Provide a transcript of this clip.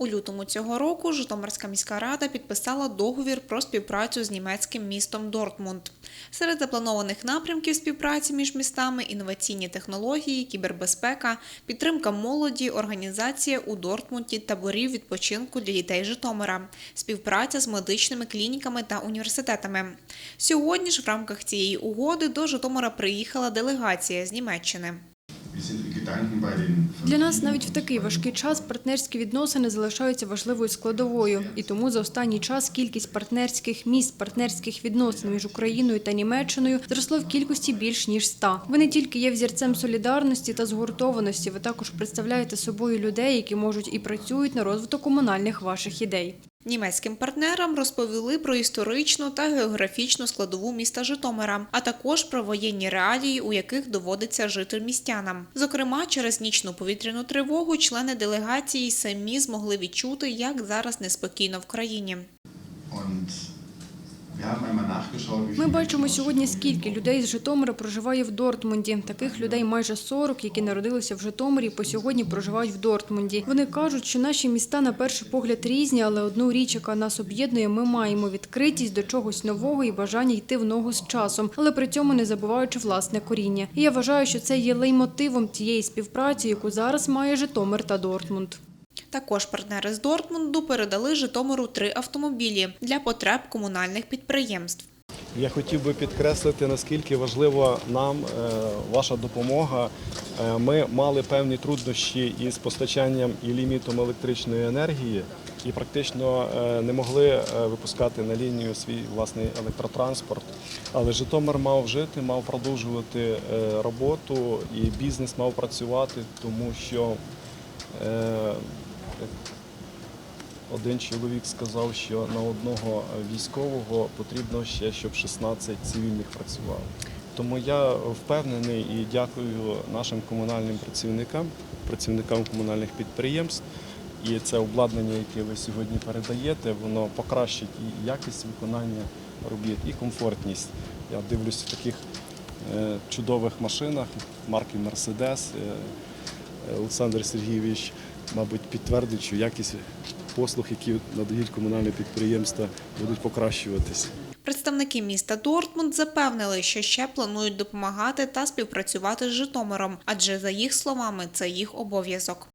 У лютому цього року Житомирська міська рада підписала договір про співпрацю з німецьким містом Дортмунд. Серед запланованих напрямків співпраці між містами інноваційні технології, кібербезпека, підтримка молоді, організація у Дортмунді таборів відпочинку для дітей Житомира, співпраця з медичними клініками та університетами. Сьогодні ж в рамках цієї угоди до Житомира приїхала делегація з Німеччини. Для нас навіть в такий важкий час партнерські відносини залишаються важливою складовою, і тому за останній час кількість партнерських міст, партнерських відносин між Україною та Німеччиною зросло в кількості більш ніж ста. Ви не тільки є взірцем солідарності та згуртованості, ви також представляєте собою людей, які можуть і працюють на розвиток комунальних ваших ідей. Німецьким партнерам розповіли про історичну та географічну складову міста Житомира, а також про воєнні реалії, у яких доводиться жити містянам. Зокрема, через нічну повітряну тривогу члени делегації самі змогли відчути, як зараз неспокійно в країні. Ми бачимо сьогодні, скільки людей з Житомира проживає в Дортмунді. Таких людей майже 40, які народилися в Житомирі, по сьогодні проживають в Дортмунді. Вони кажуть, що наші міста на перший погляд різні, але одну річ, яка нас об'єднує, ми маємо відкритість до чогось нового і бажання йти в ногу з часом, але при цьому не забуваючи власне коріння. І я вважаю, що це є леймотивом тієї співпраці, яку зараз має Житомир та Дортмунд. Також партнери з Дортмунду передали Житомиру три автомобілі для потреб комунальних підприємств. Я хотів би підкреслити, наскільки важлива нам е, ваша допомога. Е, Ми мали певні труднощі із постачанням і лімітом електричної енергії і практично е, не могли випускати на лінію свій власний електротранспорт. Але Житомир мав жити, мав продовжувати роботу і бізнес мав працювати, тому що один чоловік сказав, що на одного військового потрібно ще, щоб 16 цивільних працювало. Тому я впевнений і дякую нашим комунальним працівникам, працівникам комунальних підприємств. І це обладнання, яке ви сьогодні передаєте, воно покращить і якість виконання робіт, і комфортність. Я дивлюсь в таких е, чудових машинах марки Мерседес. Олександр Сергійович, мабуть, підтвердить, що якість послуг, які надають комунальні підприємства, будуть покращуватися. Представники міста Дортмунд запевнили, що ще планують допомагати та співпрацювати з Житомиром, адже за їх словами це їх обов'язок.